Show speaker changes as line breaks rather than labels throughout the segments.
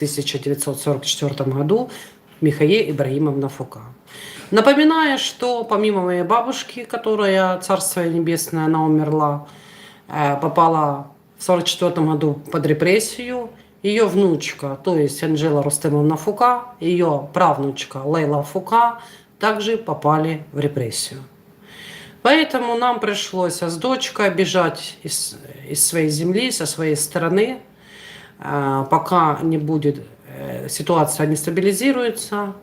1944 году Михаил Ибрагимовна Фука. Напоминаю, что помимо моей бабушки, которая, царство небесное, она умерла, э, попала в 1944 году под репрессию, ее внучка, то есть Анжела Рустемовна Фука, ее правнучка Лейла Фука также попали в репрессию. Поэтому нам пришлось с дочкой бежать из, из своей земли, со своей стороны, э, пока не будет, э, ситуация не стабилизируется.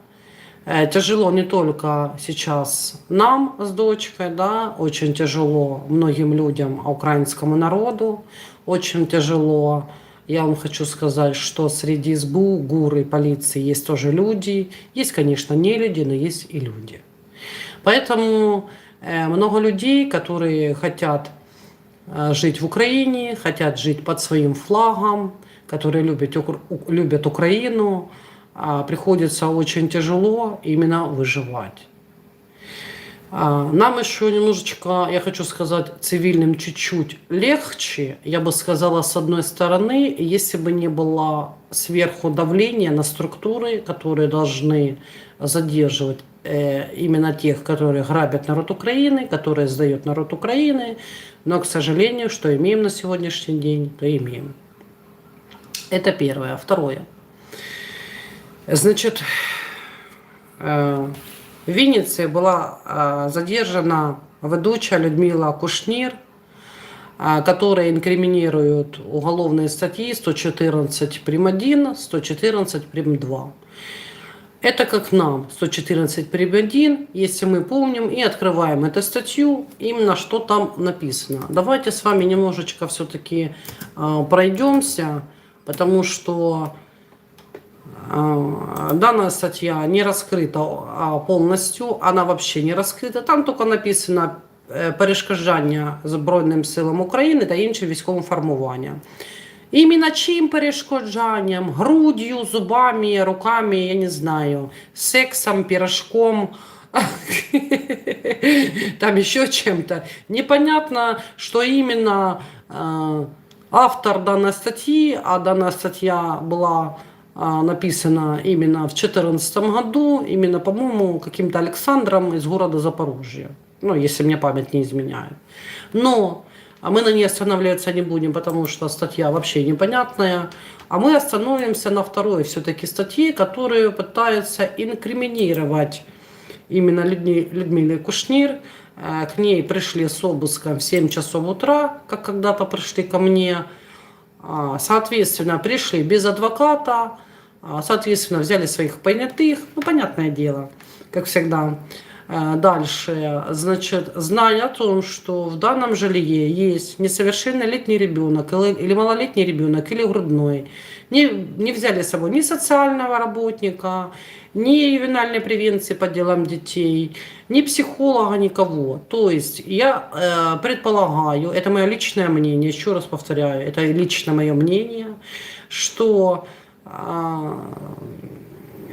Э, Тяжело не только сейчас нам с дочкой, да, очень тяжело многим людям, а украинскому народу, очень тяжело. Я вам хочу сказать, что среди СБУ, ГУР и полиции есть тоже люди. Есть, конечно, не люди, но есть и люди. Поэтому э, много людей, которые хотят жить в Украине, хотят жить под своим флагом, которые любят, любят Украину, а, приходится очень тяжело именно выживать. А, Нам еще немножечко, я хочу сказать, цивильным чуть-чуть легче, я бы сказала, с одной стороны, если бы не было сверху давления на структуры, которые должны задерживать э, именно тех, которые грабят народ Украины, которые сдают народ Украины, но, к сожалению, что имеем на сегодняшний день, то имеем. Это первое. Второе. Значит, э, в Вінниці була э, задержана ведучая Людмила Кушнир, э, которая инкриминирует уголовные статьи 114 прим. 1, 114 прим. 2. Это как нам 114 прим. 1, если мы помним и открываем эту статью, именно что там написано. Давайте с вами немножечко все-таки пройдемся, потому что Данная статья не раскрыта полностью, она вообще не раскрита. Там тільки написано е, перешкоджання Збройним силам України та іншим військовим формуванням. Іменно чим перешкоджанням? Грудью, зубами, руками, я не знаю, сексом, пирожком, там еще чем-то. Непонятно, что именно э, автор данной статьи, а данная статья была а, написана именно в 2014 году, именно, по-моему, каким-то Александром из города Запорожья. Ну, если мне память не изменяет. Но а мы на ней останавливаться не будем, потому что статья вообще непонятная. А мы остановимся на второй все-таки статье, которая пытается инкриминировать именно Людми- Людмиле Кушнир. Э, К ней пришли с обыском в 7 часов утра, как когда-то пришли ко мне. А, Соответственно, пришли без адвоката, а, соответственно, взяли своих понятых, ну, понятное дело, как всегда. Э, Дальше, значит, зная о том, что в данном жилье есть несовершеннолетний ребенок или, малолетний ребенок, или грудной, не, не взяли с собой ни социального работника, ни ювенальной превенции по делам детей, ни психолога, никого. То есть я э, предполагаю, это мое личное мнение, еще раз повторяю, это лично мое мнение, что а,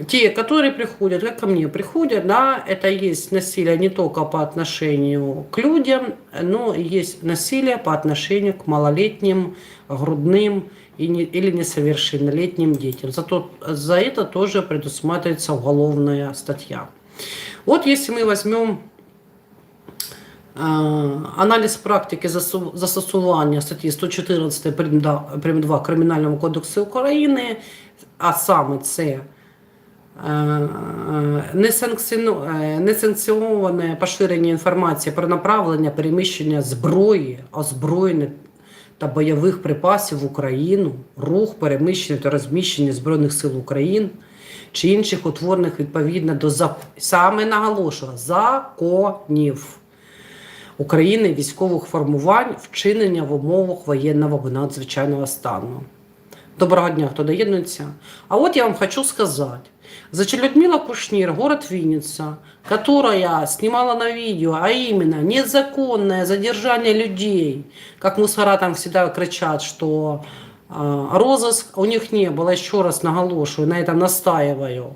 те, которые приходят, как ко мне приходят, да, это есть насилие не только по отношению к людям, но и есть насилие по отношению к малолетним, грудным и не- или несовершеннолетним детям. Зато за это тоже предусматривается уголовная статья. Вот если мы возьмем Е, Аналіз практики засу- застосування статті 114 прим. да- прим. 2 Кримінального кодексу України, а саме це е, несанкціону- е, несанкціоноване поширення інформації про направлення переміщення зброї, озброєння та бойових припасів в Україну, рух, переміщення та розміщення Збройних сил України чи інших утворених відповідно до зак... саме наголошую, законів. України військових формувань вчинення в умовах воєнного або надзвичайного стану. Доброго дня, хто доєднується. А вот я вам хочу сказать. Значит, Людмила Кушнир, город Винница, которая снимала на видео, а именно незаконное задержание людей, как мусора там всегда кричат, что э, розыск у них не было, еще раз наголошую, на этом настаиваю.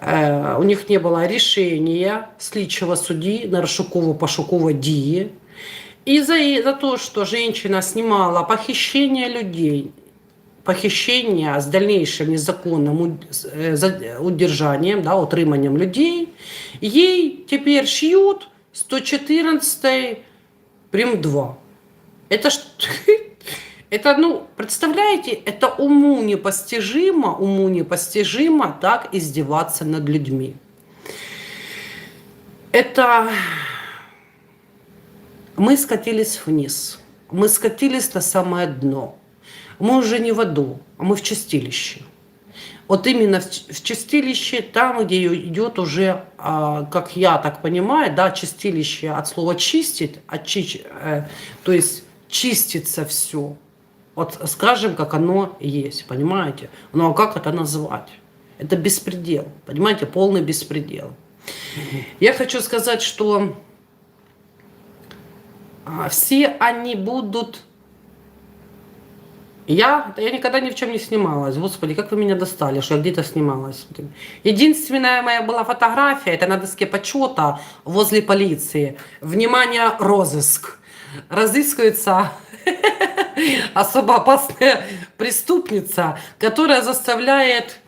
Е, у них не было решения слідчого судьи на розшуково-пошуковой дії. И за, за то, что женщина снимала похищение людей, похищения с дальнейшим незаконным за- удержанием, да, утриманням людей, ей теперь шьют 114 прим 2. Это ж... Это, ну, представляете, это уму непостижимо, уму непостижимо так издеваться над людьми. Это мы скатились вниз. Мы скатились на самое дно. Мы уже не в аду, а мы в чистилище. Вот именно в, чистилище, там, где идет уже, а, как я так понимаю, да, чистилище от слова чистить, очищ- э, то есть чистится все. Вот скажем, как оно есть, понимаете? Ну а как это назвать? Это беспредел, понимаете, полный беспредел. Я хочу сказать, что а, все они будут... Я, я никогда ни в чем не снималась. Господи, как вы меня достали, что я где-то снималась. Единственная моя была фотография, это на доске почета возле полиции. Внимание, розыск. Разыскивается особо опасная преступница, которая заставляет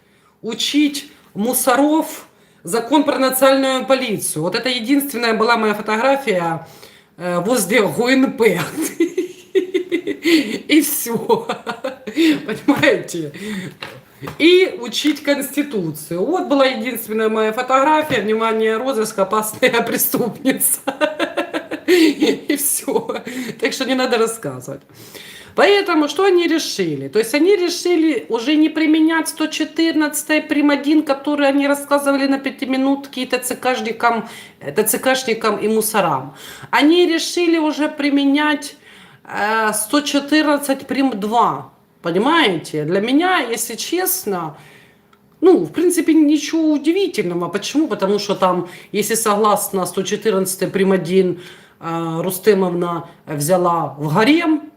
учить мусоров закон про национальную полицию. Вот это единственная была моя фотография э, возле ГУНП. И все. Понимаете? И учить Конституцию. Вот была единственная моя фотография. Внимание, розыск, опасная преступница. И все. Так что не надо рассказывать. Поэтому что они решили? То есть они решили уже не применять 114 прим. 1, который они рассказывали на пятиминутке ТЦКшникам, э, ТЦКшникам и мусорам. Они решили уже применять 114 прим. 2. Понимаете? Для меня, если честно, ну, в принципе, ничего удивительного. Почему? Потому что там, если согласно 114 прим. 1, э, Рустемовна взяла в гарем,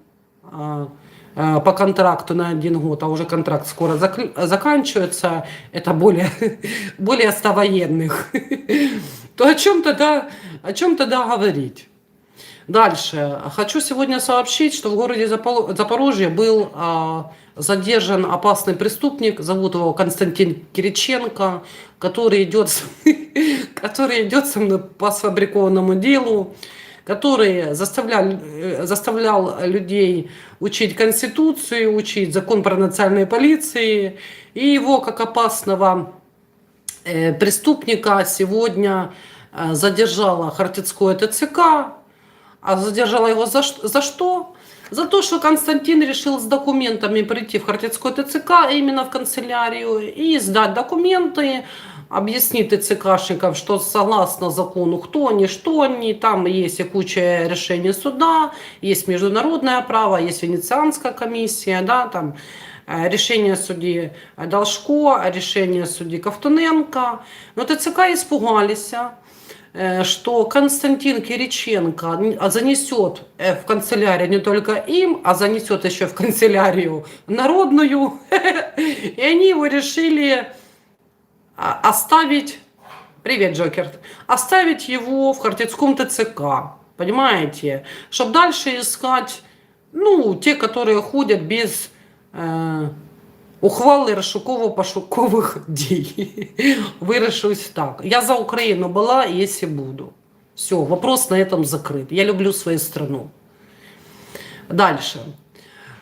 а, по контракту на один год, а уже контракт скоро закл- заканчивается, это более, более 100 военных, то о чем тогда, о чем тогда говорить? Дальше. Хочу сегодня сообщить, что в городе Запорожье был а, задержан опасный преступник, зовут его Константин Кириченко, который идет, который идет со мной по сфабрикованному делу, который заставлял, э, заставлял людей учить Конституцию, учить закон про национальные полиции, и его как опасного э, преступника сегодня э, задержала Хартицкое ТЦК, а задержала его за, за что? За то, что Константин решил с документами прийти в Хартицкое ТЦК, именно в канцелярию, и сдать документы, объяснить ТЦКшникам, что согласно закону кто они, что они, там есть и куча решений суда, есть международное право, есть Венецианская комиссия, да, там э, решение судьи Должко, решение судьи Ковтуненко. Но ТЦК испугались, э, что Константин Кириченко а занесет э, в канцелярию не только им, а занесет еще в канцелярию народную. И они его решили а, оставить, привет, Джокер, оставить его в Хартицком ТЦК, понимаете, чтобы дальше искать, ну, те, которые ходят без е, ухвали розшуково-пошукових дій. Вирішусь так. Я за Україну була, і якщо буду. Все, вопрос на этом закрыт. Я люблю свою страну. Дальше.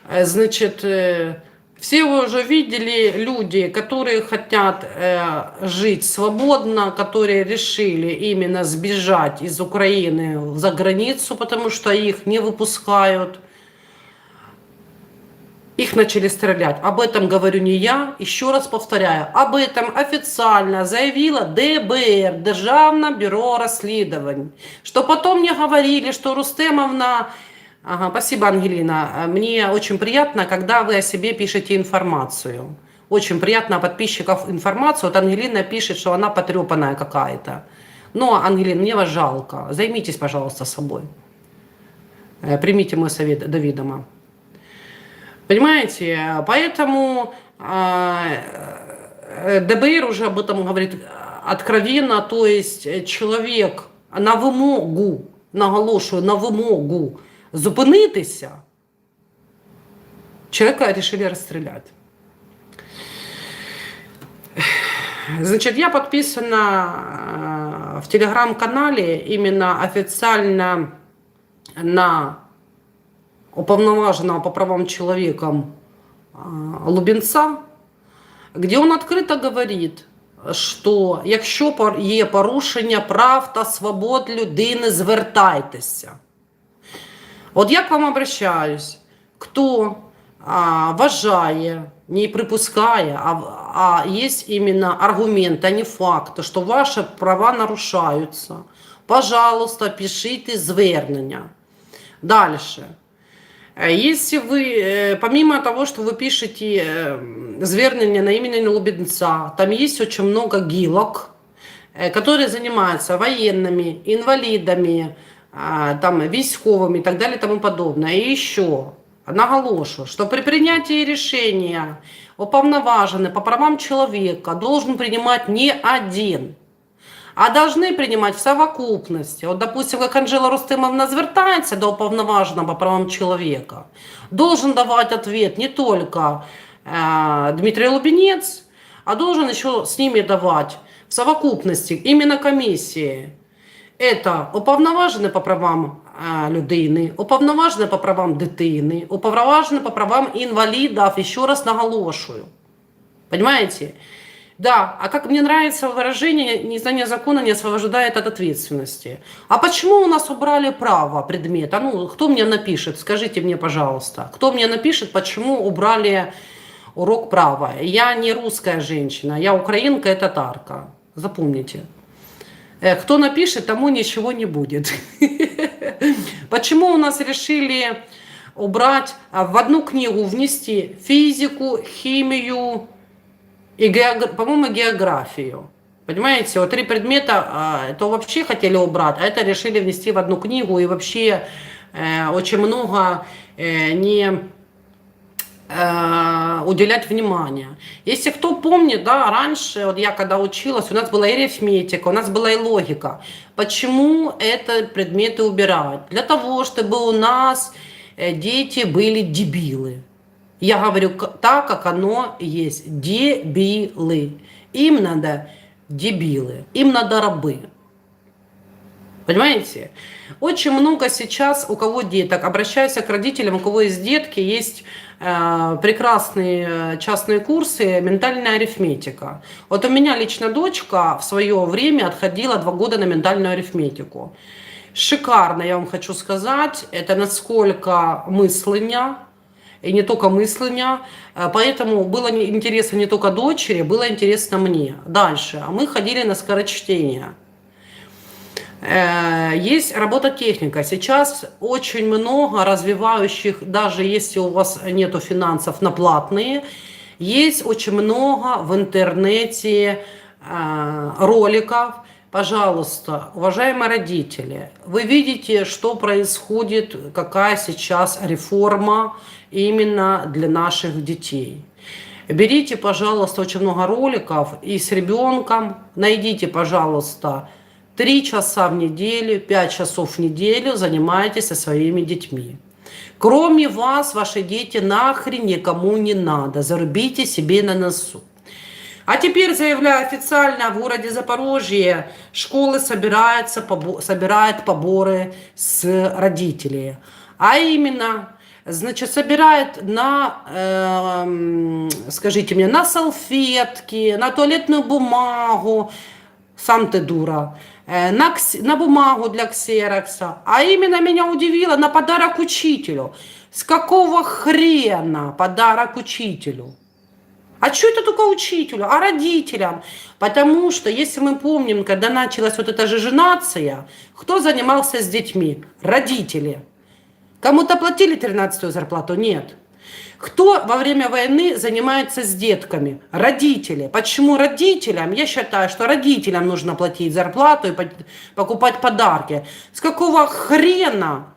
Э, Значит, э, все вы уже видели люди, которые хотят э, жить свободно, которые решили именно сбежать из Украины за границу, потому что их не выпускают. Их начали стрелять. Об этом говорю не я. Еще раз повторяю. Об этом официально заявила ДБР, Державное бюро расследований. Что потом мне говорили, что Рустемовна... Ага, спасибо, Ангелина. Мне очень приятно, когда вы о себе пишете информацию. Очень приятно подписчиков информацию. Вот Ангелина пишет, что она потрепанная какая-то. Но, Ангелина, мне вас жалко. Займитесь, пожалуйста, собой. Э, Примите мой совет до ведома. Понимаете? Поэтому а, э, ДБР уже об этом говорит откровенно, то есть э, чоловік на вимогу, наголошую, на вимогу зупинитися, Человека решили расстрелять. Значит, я подписана э, в телеграм-канале именно официально на уповноваженного по правам человека Лубенца, где он открыто говорит, що якщо є порушення прав та свобод людини, звертайтеся. От я к вам обращаюсь, хто а, вважає, не припускає, а, а є іменно аргумент, а не факт, що ваші права нарушаються, пожалуйста, пишіть звернення. Дальше. Если вы, э, помимо того, что вы пишете э, звернение на имени Лубенца, там есть очень много гилок, э, которые занимаются военными, инвалидами, а, там, військовыми и так далее и тому подобное. И еще наголошу, что при принятии решения уповноваженный по правам человека должен принимать не один, а должны принимать в совокупности. От, допустим, как Анжела Рустымовна звертается до уповноваженного по правам человека, должен давать ответ не только э, Дмитрий Лубенец, а должен еще с ними давать в совокупности именно комиссии. Это уповноважений по правам а, людини, уповноважений по правам дитини, уповноважений по правам інвалідів, еще раз наголошую. Понимаете? Да, а как мне нравится выражение, незнание закона не освобождает от ответственности. А почему у нас убрали право предмета? Ну, кто мне напишет? Скажите мне, пожалуйста. Кто мне напишет, почему убрали урок права? Я не русская женщина, я украинка и татарка. Запомните. Э, кто напишет, тому ничего не будет. Почему у нас решили убрать, а, в одну книгу внести физику, химию и, по-моему, географию? Понимаете, вот три предмета, а, это вообще хотели убрать, а это решили внести в одну книгу и вообще э, очень много э, не Э, уделять внимание. Если кто помнит, да, раньше, вот я когда училась, у нас была и арифметика, у нас была и логика. Почему это предметы убирают? Для того, чтобы у нас э, дети были дебилы. Я говорю так, как оно есть. Дебилы. Им надо дебилы, им надо рабы. Понимаете? Очень много сейчас у кого деток, обращаюсь к родителям, у кого есть детки, есть э, прекрасные э, частные курсы «Ментальная арифметика». Вот у меня лично дочка в свое время отходила два года на ментальную арифметику. Шикарно, я вам хочу сказать, это насколько мыслення, и не только мыслення, э, поэтому было интересно не только дочери, было интересно мне. Дальше, а мы ходили на скорочтение – Э, есть работа техника. Сейчас очень много развивающих, даже если у вас нет финансов на платные, есть очень много в интернете э, роликов. Пожалуйста, уважаемые родители, вы видите, что происходит, какая сейчас реформа именно для наших детей. Берите, пожалуйста, очень много роликов и с ребенком найдите, пожалуйста, Три часа в неделю, пять часов в неделю занимаетесь со своими детьми. Кроме вас, ваши дети нахрен никому не надо. Зарубите себе на носу. А теперь заявляю официально, в городе Запорожье школы собираются, побо, собирают поборы с родителей. А именно, значит, собирают на, э, скажите мне, на салфетки, на туалетную бумагу, сам ты дура, Э, на, на бумагу для ксерокса. А именно меня удивило на подарок учителю. С какого хрена подарок учителю? А что это только учителю? А родителям? Потому что, если мы помним, когда началась вот эта же нация, кто занимался с детьми? Родители. Кому-то платили 13 зарплату? Нет. Кто во время войны занимается с детками? Родители. Почему родителям? Я считаю, что родителям нужно платить зарплату и покупать подарки. С какого хрена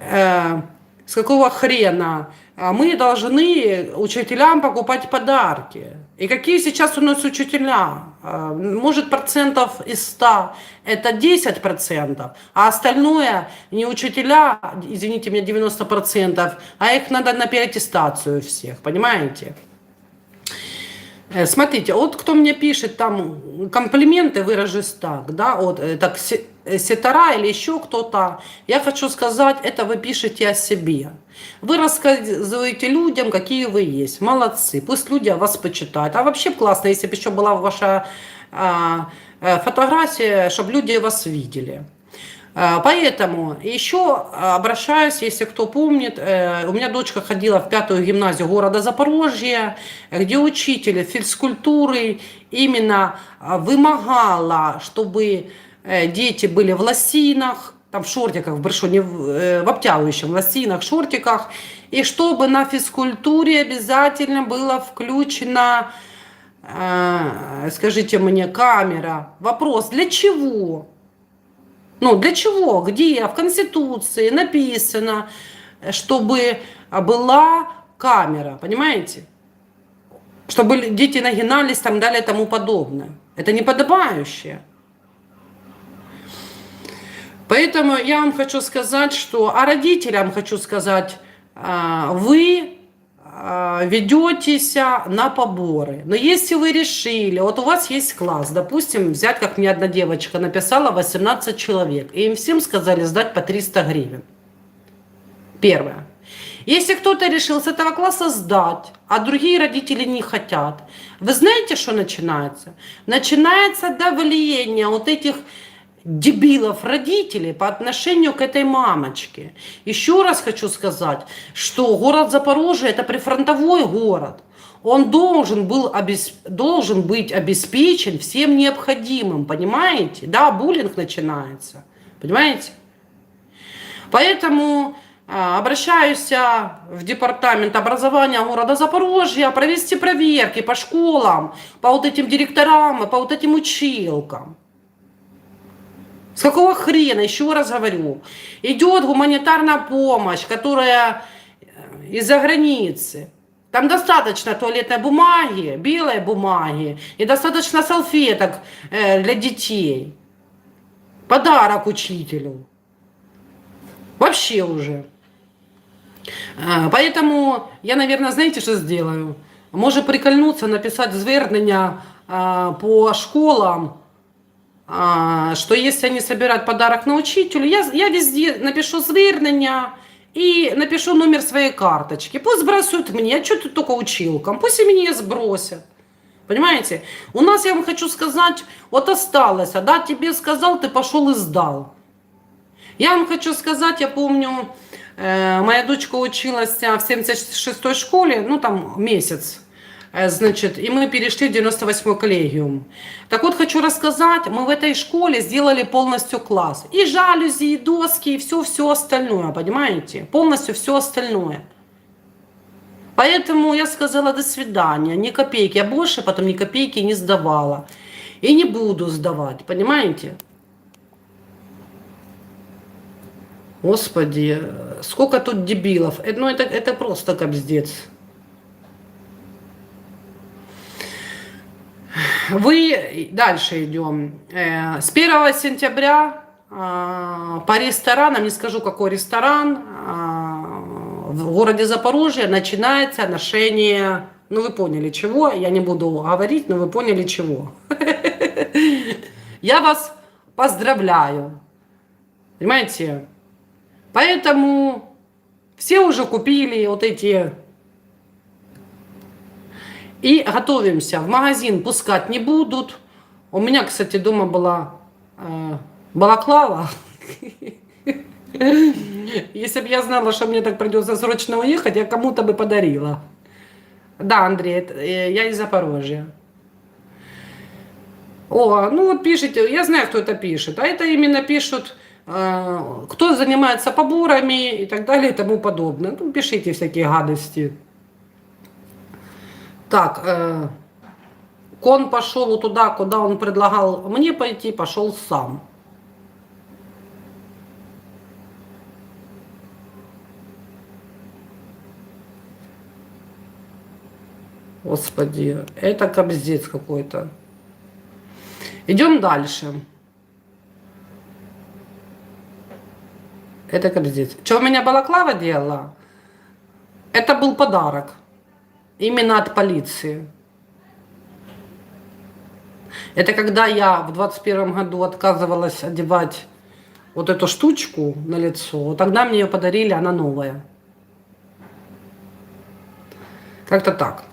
э, С какого хрена а, мы должны учителям покупать подарки? И какие сейчас у нас учителя? А, Может, процентов из 100 это 10 процентов, а остальное не учителя, извините меня, 90 процентов, а их надо на переаттестацию всех, понимаете? Э, Смотрите, вот кто мне пишет там комплименты, выражусь так, да, вот э, так э, Сетара или еще кто-то, я хочу сказать, это вы пишете о себе. Вы рассказываете людям, какие вы есть. Молодцы. Пусть люди о вас почитают. А вообще классно, если бы еще была ваша а, э, фотография, чтобы люди вас видели. А, Поэтому еще обращаюсь, если кто помнит, э, у меня дочка ходила в пятую гимназию города Запорожья, где учитель физкультуры именно а, вымогала, чтобы э, дети были в лосинах, там в шортиках, в большой, не в, э, обтягивающем, в лосинах, шортиках, и чтобы на физкультуре обязательно было включена, э, скажите мне, камера. Вопрос, для чего? Ну, для чего? Где в Конституции написано, чтобы была камера, понимаете? Чтобы дети нагинались там далее тому подобное. Это неподобающее. Поэтому я вам хочу сказать, что, а родителям хочу сказать, а, вы а, ведетесь на поборы. Но если вы решили, вот у вас есть класс, допустим, взять, как мне одна девочка написала, 18 человек, и им всем сказали сдать по 300 гривен. Первое. Если кто-то решил с этого класса сдать, а другие родители не хотят, вы знаете, что начинается? Начинается давление вот этих дебилов родителей по отношению к этой мамочке. Еще раз хочу сказать, что город Запорожье это прифронтовой город. Он должен, был обес... должен быть обеспечен всем необходимым, понимаете? Да, буллинг начинается, понимаете? Поэтому а, обращаюсь а, в департамент образования города Запорожья провести проверки по школам, по вот этим директорам, и по вот этим училкам. С какого хрена, еще раз говорю, идет гуманитарная помощь, которая э, из-за границы. Там достаточно туалетной бумаги, белой бумаги и достаточно салфеток э, для детей. Подарок учителю. Вообще уже. А, Поэтому я, наверное, знаете, що сделаю? Може прикольнуться, написати звернення по школам, а, что если они собирают подарок на учителю, я, я везде напишу звернення и напишу номер своей карточки. Пусть сбрасывают мне, а что тут только училкам, пусть и мне сбросят. Понимаете? У нас, я вам хочу сказать, вот осталось, а да, тебе сказал, ты пошел и сдал. Я вам хочу сказать, я помню, э, моя дочка училась в 76-й школе, ну там месяц, значит, и мы перешли в 98-й коллегиум. Так вот, хочу рассказать, мы в этой школе сделали полностью класс. И жалюзи, и доски, и все-все остальное, понимаете? Полностью все остальное. Поэтому я сказала до свидания, ни копейки. Я больше потом ни копейки не сдавала. И не буду сдавать, понимаете? Господи, э, сколько тут дебилов. Э, Ну, это, это просто капздец. Вы, дальше идем. Э, С 1 сентября а, по ресторанам, не скажу какой ресторан, а, в городе Запорожье начинается ношение, ну вы поняли чего, я не буду говорить, но вы поняли чего. Я вас поздравляю. Понимаете? Поэтому все уже купили вот эти и готовимся. В магазин пускать не будут. У меня, кстати, дома была э, балаклава. Если бы я знала, что мне так придется срочно уехать, я кому-то бы подарила. Да, Андрей, э, я из Запорожья. О, ну вот пишите, я знаю, кто это пишет. А это именно пишут, э, кто занимается поборами и так далее и тому подобное. Ну, пишите всякие гадости. Так, э, кон пошел туда, куда он предлагал мне пойти, пошел сам. Господи, это кобздец какой-то. Идем дальше. Это кобздец. Что у меня балаклава делала? Это был подарок. Именно от полиции. Это когда я в 21 году отказывалась одевать вот эту штучку на лицо, тогда мне ее подарили, она новая. Как-то так.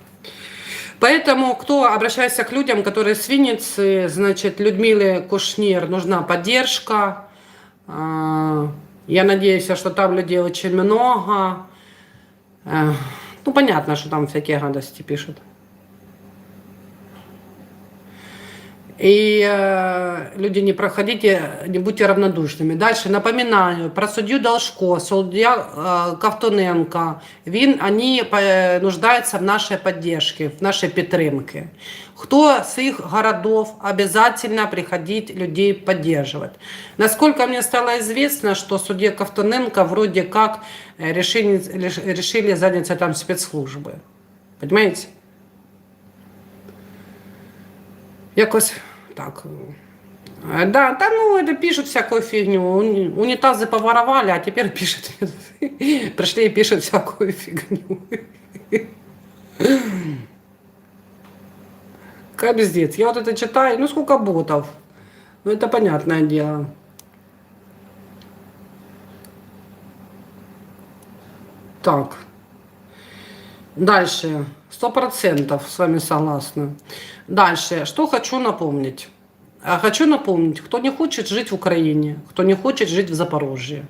Поэтому, кто обращается к людям, которые с Винницы, значит, Людмиле Кушнир нужна поддержка. А, Я надеюсь, что там людей очень много. Ну, понятно, что там всякие гадости пишут. И э, люди, не проходите, не будьте равнодушными. Дальше напоминаю про суддю Должко, суддя э, Ковтоненко. Він, они е, нуждаются в нашей поддержке, в нашей підтримке. Кто с их городов обязательно приходить людей поддерживать. Насколько мне стало известно, что судья Ковтоненко вроде как э, решили, решили заняться там спецслужбы. Понимаете? Якось так. Да, да, ну это пишут всякую фигню. Уни- Унитазы поворовали, а теперь пишут. Пришли и пишут всякую фигню. Капздец. Я вот это читаю. Ну сколько ботов? Ну это понятное дело. Так. Дальше. Сто процентов с вами согласна. Дальше. Что хочу напомнить? А Хочу напомнить, кто не хочет жить в Украине, кто не хочет жить в Запорожье,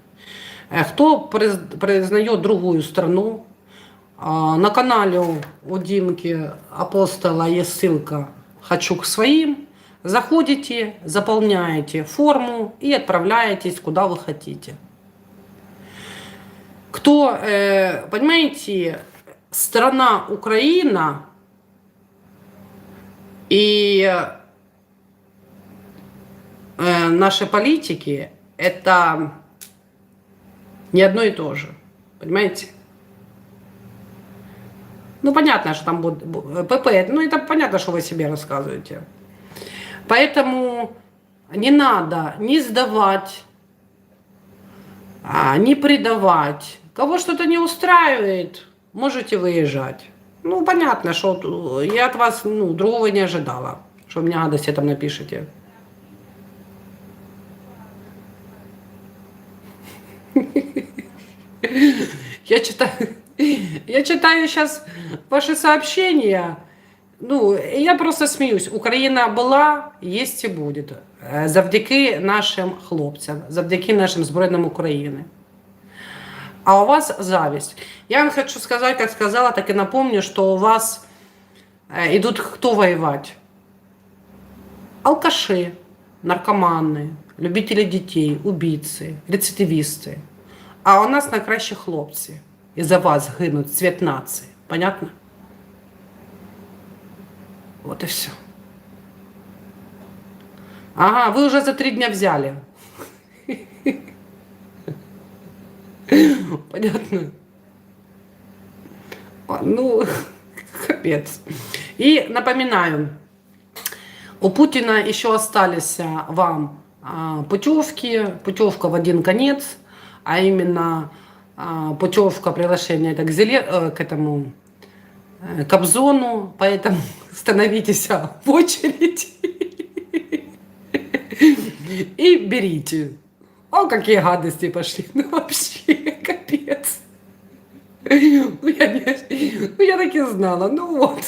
э, кто приз- признает другую страну, а, на канале у Димки Апостола есть ссылка «Хочу к своим». Заходите, заполняете форму и отправляетесь куда вы хотите. Кто, э, понимаете, страна Украина и э, наши политики это не одно и то же. Понимаете? Ну, понятно, что там будет бу- ПП, ну, это понятно, что вы себе рассказываете. Поэтому не надо не сдавать, а, не предавать. Кого что-то не устраивает, можете выезжать. Ну, понятно, что вот, я от вас ну, другого не ожидала, вы мне гадости там напишите. Я читаю, я читаю сейчас ваши сообщения. Ну, я просто сміюсь. Україна була, є і буде. Е, Завдяки нашим хлопцям, завдяки нашим Збройним України. А у вас зависть. Я вам хочу сказать, как сказала, так и напомню, что у вас э, идут кто воевать? Алкаши, наркоманы, любители детей, убийцы, рецидивисты. А у нас найкращі хлопці. І за вас гинуть цвет нації. Понятно? Вот и все. Ага, вы уже за три дня взяли. Понятно? А, Ну, капец. И напоминаю, у Путина еще остались а, вам а, путевки, путевка в один конец, а именно путевка приглашения к, Зеле- э, к этому э, Кобзону, поэтому становитесь в очередь и берите. О, какие гадости пошли. Ну, вообще, капец. Ну, я, не, ну, я так и знала. Ну, вот.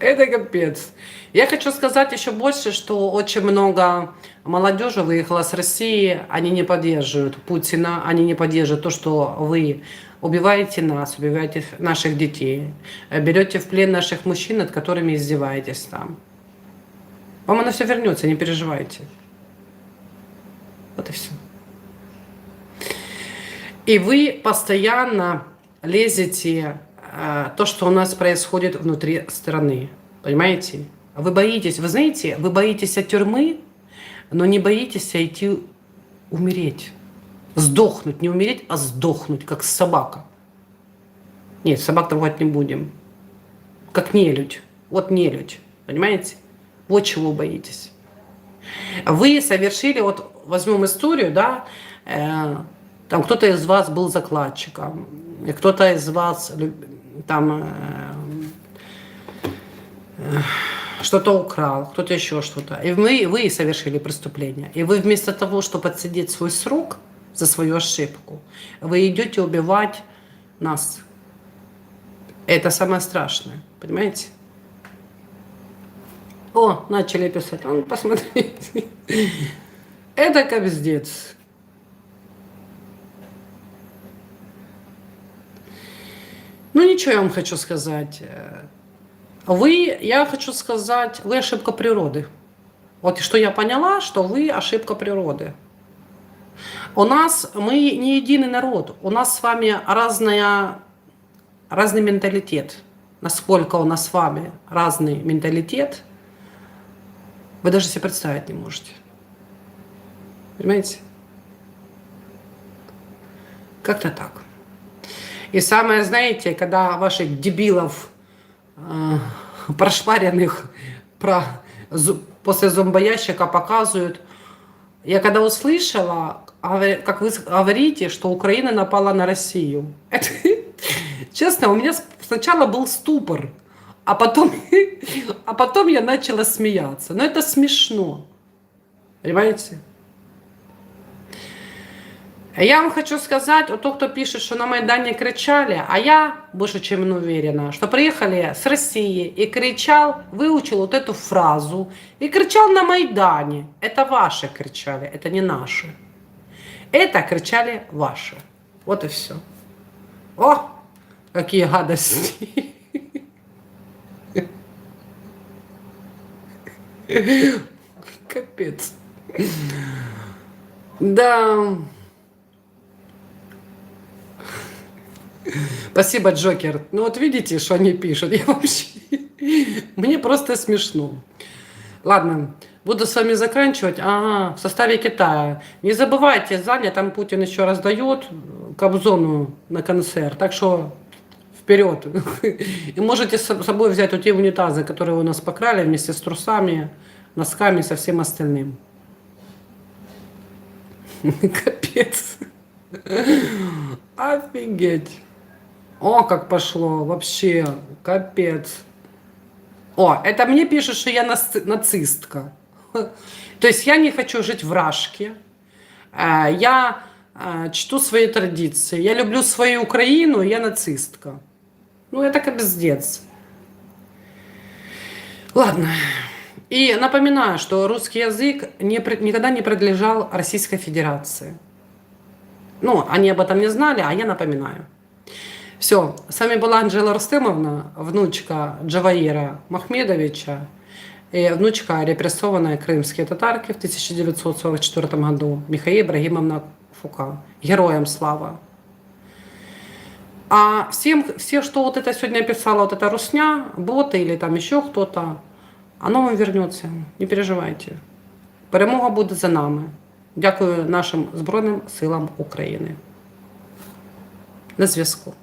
Это капец. Я хочу сказать еще больше, что очень много молодежи выехала с России, они не поддерживают Путина, они не поддерживают то, что вы убиваете нас, убиваете наших детей, э, берете в плен наших мужчин, над которыми издеваетесь там. Вам оно все вернется, не переживайте. Вот и все. И вы постоянно лезете э, то, что у нас происходит внутри страны. Понимаете? Вы боитесь, вы знаете, вы боитесь от тюрьмы, но не боитесь идти умереть. Сдохнуть, не умереть, а сдохнуть, как собака. Нет, собак трогать не будем. Как нелюдь. Вот нелюдь. Понимаете? Вот чего боитесь. Вы совершили, вот возьмем историю, да, э, там кто-то из вас был закладчиком, кто-то из вас там э, э, что-то украл, кто-то еще что-то. И вы, вы совершили преступление. И вы вместо того, чтобы отсидеть свой срок за свою ошибку, вы идете убивать нас. Это самое страшное, понимаете? О, начали писать. Он, посмотрите. Это капздец. Ну ничего я вам хочу сказать. Вы, я хочу сказать, вы ошибка природы. Вот что я поняла, что вы ошибка природы. У нас, мы не единый народ. У нас с вами разная, разный менталитет. Насколько у нас с вами разный менталитет, вы даже себе представить не можете. Понимаете? Как-то так. И самое, знаете, когда ваших дебилов э, прошпаренных про, зу- после зомбоящика показывают, я когда услышала, как вы говорите, что Украина напала на Россию. Это, честно, у меня сначала был ступор, а потом, а потом я начала смеяться. Но это смешно. Понимаете? А Я вам хочу сказать, тот, кто пишет, что на Майдане кричали, а я больше чем уверена, что приехали с России и кричал, выучил вот эту фразу и кричал на Майдане. Это ваши кричали, это не наши. Это кричали ваши. Вот и все. О, какие гадости. Капец. Да. Спасибо, Джокер. Ну вот видите, что они пишут. Я вообще... Мне просто смешно. Ладно, буду с вами заканчивать. Ага, в составе Китая. Не забывайте, Заня, там Путин еще раздает Кобзону на концерт. Так что вперед. И можете с собой взять вот те унитазы, которые у нас покрали вместе с трусами, носками, со всем остальным. Капец. Офигеть. О, как пошло. Вообще, капец. О, это мне пишут, что я нац- нацистка. То есть я не хочу жить в Рашке. Э, Я э, чту свои традиции. Я люблю свою Украину, я нацистка. Ну, это капздец. Ладно. И напоминаю, что русский язык не, никогда не принадлежал Российской Федерации. Ну, они об этом не знали, а я напоминаю. Все, с вами была Анжела Рустемовна, внучка Джаваира Махмедовича, и внучка репрессованной крымской татарки в 1944 году Михаила Ибрагимовна Фука. Героям слава. А всем, все, что вот это сегодня писала, вот эта русня, боты или там еще кто-то, оно вам вернется, не переживайте. Перемога буде за нами. Дякую нашим Збройним силам України. На зв'язку.